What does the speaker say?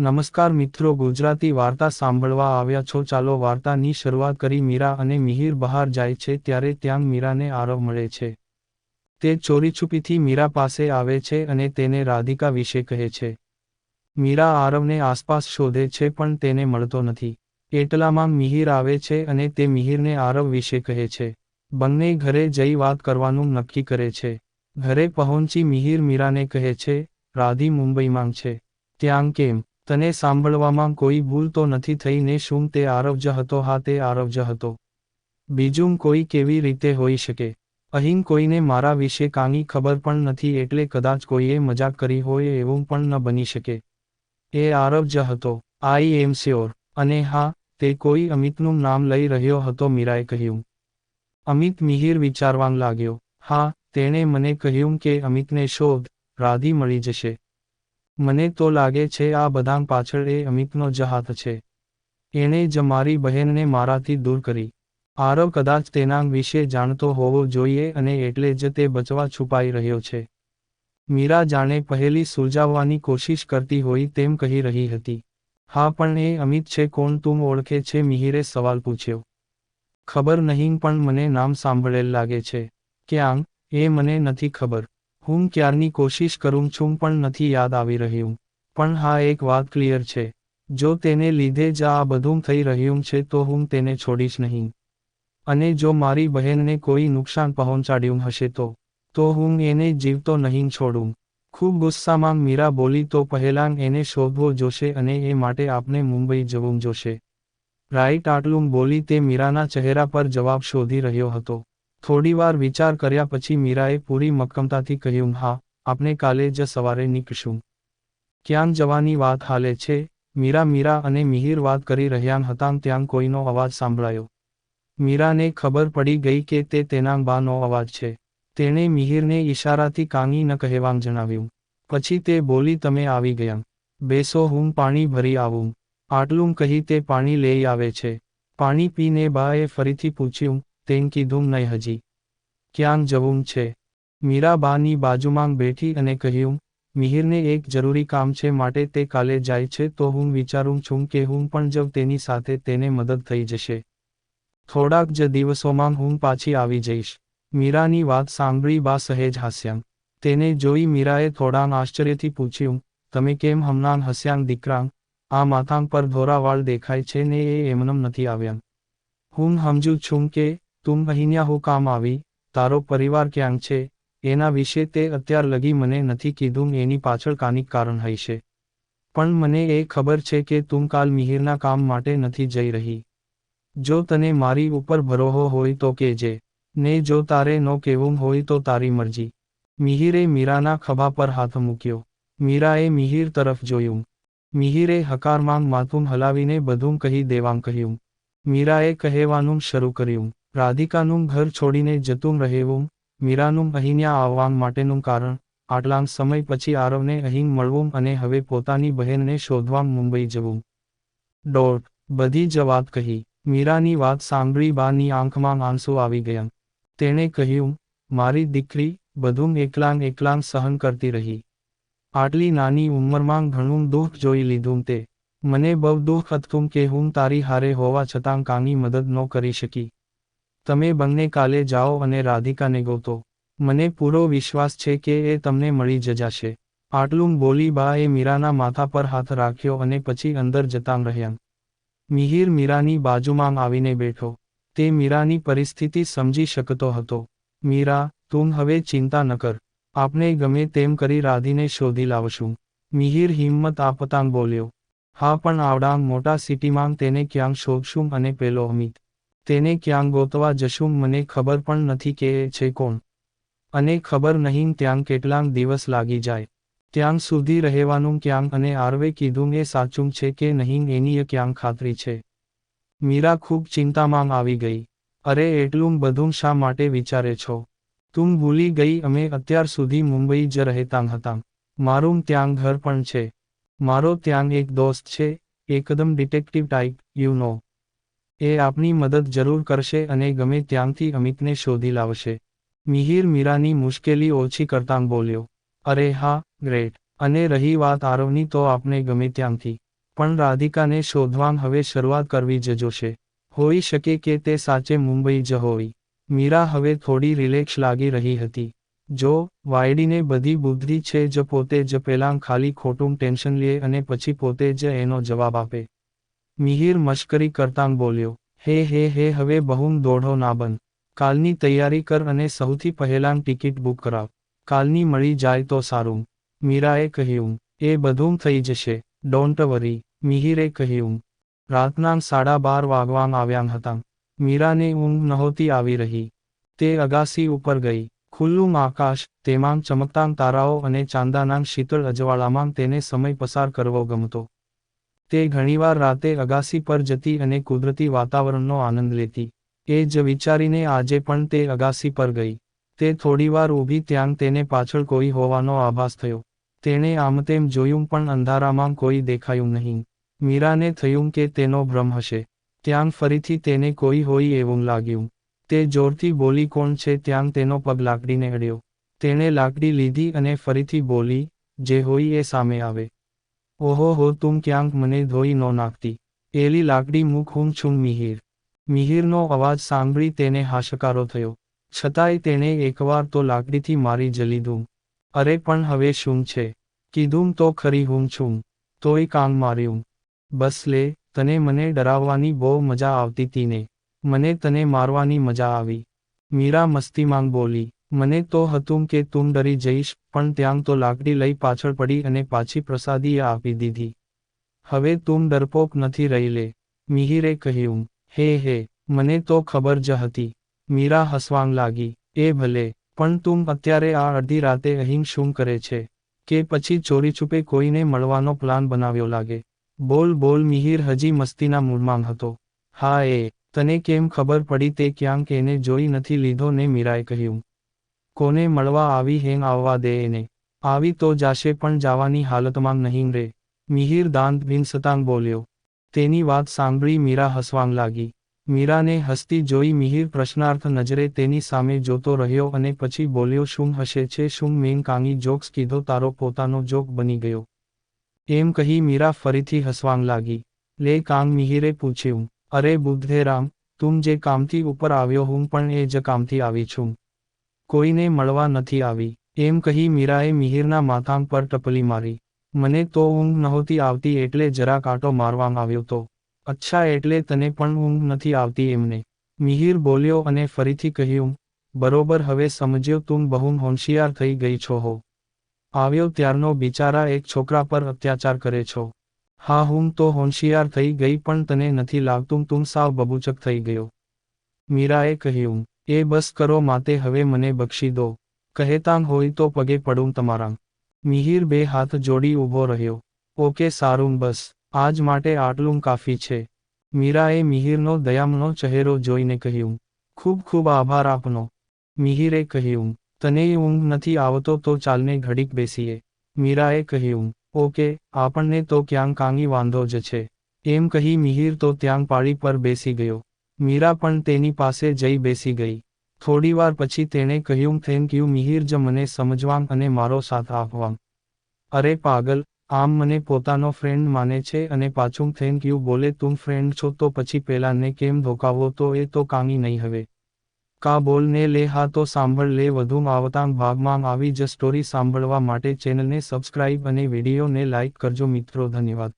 નમસ્કાર મિત્રો, ગુજરાતી વાર્તા સાંભળવા આવ્યા છો. ચાલો વાર્તાની શરૂઆત કરી મીરા અને મિહિર બહાર જાય છે, ત્યારે ત્યાં મીરાને આરવ મળે છે. તે ચોરીછુપીથી મીરા પાસે આવે છે અને તેને રાધિકા વિશે કહે છે. મીરા આરવને આસપાસ શોધે છે, પણ તેને મળતો નથી. એટલામાં મિહિર આવે છે અને તે મિહિરને આરવ વિશે કહે છે. બંને ઘરે જઈ વાત કરવાનું નક્કી કરે છે. ઘરે પહોંચી મિહિર મીરાને કહે છે, રાધી મુંબઈમાં છે. ત્યાં કેમ? તને સાંભળવામાં કોઈ ભૂલ તો નથી થઈ ને શું તે આરવજ હતો? હા, તે આરવજ હતો. બીજું કોઈ કેવી રીતે હોઈ શકે? અહીં કોઈને મારા વિશે કાંઈ ખબર પણ નથી એટલે કદાચ કોઈએ મજાક કરી હોય એવું પણ ન બની શકે. એ આરવજ હતો. આઈ એમ સ્યોર અને હા, તે કોઈ અમિતનું નામ લઈ રહ્યો હતો, મીરાએ કહ્યું. અમિત મિહિર વિચારવા લાગ્યો. હા, તેણે મને કહ્યું કે અમિતને શોધ, રાધી મળી જશે. મને તો લાગે છે આ બધાં પાછળ એ અમિતનો જ હાથ છે. એણે જ મારી બહેનને મારાથી દૂર કરી. આરવ કદાચ તેના વિશે જાણતો હોવો જોઈએ અને એટલે જ તે બચવા છુપાઈ રહ્યો છે. મીરા જાણે પહેલી સુલઝાવવાની કોશિશ કરતી હોય તેમ કહી રહી હતી. હા, પણ એ અમિત છે, કોણ તું ઓળખે છે? મિહિરે સવાલ પૂછ્યો. ખબર નહીં, પણ મને નામ સાંભળેલ લાગે છે. ક્યાં એ મને નથી ખબર. હું ક્યારની કોશિશ કરું છું પણ નથી યાદ આવી રહ્યું. પણ હા, એક વાત ક્લિયર છે. જો તેને લીધે જ આ બધું થઈ રહ્યું છે તો હું તેને છોડીશ નહીં. અને જો મારી બહેનને કોઈ નુકસાન પહોંચાડ્યું હશે તો તો હું એને જીવતો નહીં છોડું. ખૂબ ગુસ્સામાં મીરા બોલી, તો પહેલાં એને શોધવો જોશે અને એ માટે આપણે મુંબઈ જવું જોશે. રાઈટ આટલું બોલી તે મીરાના ચહેરા પર જવાબ શોધી રહ્યો હતો. થોડીવાર વિચાર કર્યા પછી મીરાએ પૂરી મક્કમતાથી કહ્યું, હા, આપણે કાલે જ સવારે નીકળશું. ક્યાં જવાની વાત હાલે છે? મીરા મીરા અને મિહિર વાત કરી રહ્યા હતા ત્યાં કોઈનો અવાજ સાંભળાયો. મીરાને ખબર પડી ગઈ કે તે તેના બાનો અવાજ છે. તેણે મિહિરને ઈશારાથી કાંગી ન કહેવાં જણાવ્યું. પછી તે બોલી, તમે આવી ગયા. બેસો, હું પાણી ભરી આવું. આટલું કહી તે પાણી લઈ આવે છે. પાણી પીને બાએ ફરીથી પૂછ્યું તેમ કીધું નહીં હજી. ક્યાં જવું છે. મીરાબાની બાજુમાં બેઠી અને કહ્યું, મિહિરને એક જરૂરી કામ છે માટે તે કાલે જાય છે તો હું વિચારું છું કે હું પણ જવ તેની સાથે તેને મદદ થઈ જશે. થોડાક જ દિવસોમાં હું પાછી આવી જઈશ. મીરાની વાત સાંભળી બા સહેજ હાસ્યાંગ તેને જોઈ મીરાએ થોડાં આશ્ચર્યથી પૂછ્યું, તમે કેમ હમણાં હસ્યાંગ દીકરાંગ આ માથાં પર ધોરાવાળ દેખાય છે ને એ એમનમ નથી આવ્યા હું સમજુ છું કે તું અહીંયા હું કામ આવી, તારો પરિવાર ક્યાં છે? એના વિશે તે અત્યાર લગી મને નથી કીધું, એની પાછળ કાનિક કારણ હશે પણ મને એ ખબર છે કે તું કાલ મિહિરના કામ માટે નથી જઈ રહી. જો તને મારી ઉપર ભરોહો હોય તો કેજે, ને જો તારે નો કહેવું હોય તો તારી મરજી. મિહિરે મીરાના ખભા પર હાથ મૂક્યો. મીરાએ મિહિર તરફ જોયું. મિહિરે હકારમાં માથું હલાવીને બધું કહી દેવાં કહ્યું. મીરાએ કહેવાનું શરૂ કર્યું. રાધિકાનું ઘર છોડીને જતું રહેવું, મીરાનું અહીંયા આવવા માટેનું કારણ. આટલા સમય પછી આરવને અહીં મળવું અને હવે પોતાની બહેનને શોધવા મુંબઈ જવું. ડોટ, બધી જ વાત કહી. મીરાની વાત સાંભળી બાની આંખમાં આંસુ આવી ગયા. તેણે કહ્યું, મારી દીકરી, બધું એકલાંગ એકલાંગ સહન કરતી રહી. આટલી નાની ઉંમરમાં ઘણું દુઃખ જોઈ લીધું તે. મને બહુ દુઃખ હતું કે હું તારી હારે હોવા છતાં કાની મદદ ન કરી શકી. તમે બંને કાલે જાઓ અને રાધિકાને ગોતો. મને પૂરો વિશ્વાસ છે કે એ તમને મળી જજાશે. આટલું બોલી બા એ મીરાના માથા પર હાથ રાખ્યો અને પછી અંદર જતાં રહ્યા. મિહિર મીરાની બાજુમાં આવીને બેઠો. તે મીરાની પરિસ્થિતિ સમજી શકતો હતો. મીરા, તું હવે ચિંતા ન કર. આપણે ગમે તેમ કરી રાધીને શોધી લાવશું. મિહિર હિંમત આપતાં બોલ્યો. હા પણ આવડાંગ મોટા સિટીમાં તેને ક્યાંક શોધશું અને પેલો અમિત. તેને ક્યાં ગોતવા જશું મને ખબર પણ નથી કે એ છે કોણ. અને ખબર નહીં ત્યાં કેટલાંક દિવસ લાગી જાય. ત્યાં સુધી રહેવાનું ક્યાંક અને આરવે કીધું એ સાચું છે કે નહીં એની ક્યાંક ખાતરી છે. મીરા ખૂબ ચિંતામાં આવી ગઈ. અરે એટલું બધું શા માટે વિચારે છો? તું ભૂલી ગઈ અમે અત્યાર સુધી મુંબઈ જ રહેતા હતાં. મારું ત્યાં ઘર પણ છે. મારો ત્યાં એક દોસ્ત છે, એકદમ ડિટેક્ટિવ ટાઈપ યુ નો એ આપની મદદ જરૂર કરશે અને ગમે ત્યાંથી અમિતને શોધી લાવશે. મિહિર મીરાની મુશ્કેલી ઓછી કરતાં બોલ્યો, અરે હા, ગ્રેટ, અને રહી વાત આરવની તો આપને ગમે ત્યાંથી. પણ રાધિકાને શોધવાન હવે શરૂઆત કરવી જ જોશે. હોઈ શકે કે તે સાચે મુંબઈ જ હોય. મીરા હવે થોડી રિલેક્સ લાગી રહી હતી. જો, વાયડીને બધી બુદ્ધિ છે જ પોતે જ પહેલાં ખાલી ખોટું ટેન્શન લે અને પછી પોતે જ એનો જવાબ આપે. મિહિર મશ્કરી કરતાં બોલ્યો, હે હે હે, હવે બહુમ દોઢો ના બન. કાલની તૈયારી કર અને સૌથી પહેલાં ટિકિટ બુક કરાવ. કાલની મળી જાય તો સારું. મીરાએ કહ્યું, એ બધું થઈ જશે, ડોન્ટ વરી. મિહિરે કહ્યું રાતના સાડા બાર વાગવાં આવ્યાં હતા મીરાને ઊંઘ નહોતી આવી રહી. તે અગાસી ઉપર ગઈ. ખુલ્લું આકાશ તેમાં ચમકતાં તારાઓ અને ચાંદાના શીતળ અજવાળામાં તેને સમય પસાર કરવો ગમતો. તે ઘણીવાર રાતે અગાસી પર જતી અને કુદરતી વાતાવરણનો આનંદ લેતી. એ જ વિચારીને આજે પણ તે અગાસી પર ગઈ. તે થોડીવાર ઊભી ત્યાં તેને પાછળ કોઈ હોવાનો આભાસ થયો. તેણે આમ તેમ જોયું પણ અંધારામાં કોઈ દેખાયું નહીં. મીરાને થયું કે તેનો ભ્રમ હશે. ત્યાં ફરીથી તેને કોઈ હોય એવું લાગ્યું. તે જોરથી બોલી, કોણ છે? ત્યાં તેનો પગ લાકડીને અડ્યો. તેણે લાકડી લીધી અને ફરીથી બોલી, જે હોય એ સામે આવે. ઓહો હો તું ક્યાંક મને ધોઈ ન નાખતી. એલી લાકડી મુખ હું છું મિહિર. મિહિરનો અવાજ સાંભળી તેને હાશકારો થયો. છતાંય તેણે એકવાર તો લાકડીથી મારી જલીધું લીધું અરે, પણ હવે શું છે? કીધું તો ખરી હું છું. તોય કામ માર્યું. બસ લે, તને મને ડરાવવાની બહુ મજા આવતી તીને. મને તને મારવાની મજા આવી. મીરા મસ્તીમાં બોલી મને તો હતું કે તું ડરી જઈશ, પણ ત્યાં તો લાકડી લઈ પાછળ પડી અને પાછી પ્રસાદીએ આપી દીધી. હવે તું ડરપોક નથી રહી લે મિહિરે કહ્યું, હે હે, મને તો ખબર જ હતી. મીરા હસવાંગ લાગી, એ ભલે, પણ તું અત્યારે આ અડધી રાતે અહીં શું કરે છે? કે પછી ચોરી છુપે કોઈને મળવાનો પ્લાન બનાવ્યો લાગે? બોલ બોલ, મિહિર હજી મસ્તીના મૂળમાં હતો. હા, એ, તને કેમ ખબર પડી તે ક્યાંક એને જોઈ નથી લીધો? ને મીરાએ કહ્યું. કોને મળવા આવી હેંગ આવવા દે એને? આવી તો જાશે પણ જવાની હાલતમાં નહીં રે. મિહિર દાંત ભીનસતાંગ બોલ્યો. તેની વાત સાંભળી મીરા હસવાંગ લાગી. મીરાને હસતી જોઈ મિહિર પ્રશ્નાર્થ નજરે તેની સામે જોતો રહ્યો અને પછી બોલ્યો, શું હશે છે? શું મેં કાંગી જોક્સ કીધો? તારો પોતાનો જોક બની ગયો. એમ કહી મીરા ફરીથી હસવાંગ લાગી. લે કાંગ, મિહિરે પૂછ્યું. અરે બુદ્ધેરામ તું જે કામથી ઉપર આવ્યો હું પણ એ જ કામથી આવી છું. કોઈને મળવા નથી આવી. એમ કહી મીરાએ મિહિરના માથાં પર ટપલી મારી. મને તો ઊંઘ નહોતી આવતી એટલે જરા કાંટો મારવામાં આવ્યો તો. અચ્છા એટલે તને પણ ઊંઘ નથી આવતી એમને. મિહિર બોલ્યો અને ફરીથી કહ્યું, બરોબર, હવે સમજ્યો તું બહુ હોશિયાર થઈ ગઈ છો હો. આવ્યો ત્યારનો બિચારા એક છોકરા પર અત્યાચાર કરે છો. હા, હું તો હોશિયાર થઈ ગઈ પણ તને નથી લાગતું તું સાવ બબૂચક થઈ ગયો. મીરાએ કહ્યું એ બસ કરો માતે હવે મને બક્ષી દો. કહેતાં હોય તો પગે પડું તમારા. મિહિર બે હાથ જોડી ઊભો રહ્યો. ઓકે સારું બસ, આજ માટે આટલું કાફી છે. મીરાએ મિહિરનો દયામનો ચહેરો જોઈને કહ્યું, ખૂબ ખૂબ આભાર આપનો. મિહિરે કહ્યું, તને ઊંઘ નથી આવતો તો ચાલને ઘડીક બેસીએ. મીરાએ કહ્યું, ઓકે, આપણને તો ક્યાંક કાંગી વાંધો જ છે. એમ કહી મિહિર તો ત્યાં પાળી પર બેસી ગયો. મીરા પણ તેની પાસે જઈ બેસી ગઈ. થોડીવાર પછી તેણે કહ્યું થેન્ક યુ મિહિર, જ મને સમજવાં અને મારો સાથ આપવાં અરે પાગલ, આમ મને પોતાનો ફ્રેન્ડ માને છે અને પાછું થેન્ક યુ બોલે, તું ફ્રેન્ડ છો તો પછી પેલાને કેમ ધોકાવો? તો એ તો કાંગી નહીં હવે. કા બોલ ને લે, હા તો સાંભળ લે, વધુ આવતાં ભાગમાં આવી જ સ્ટોરી સાંભળવા માટે ચેનલને સબસ્ક્રાઇબ અને વિડીયોને લાઇક કરજો મિત્રો, ધન્યવાદ.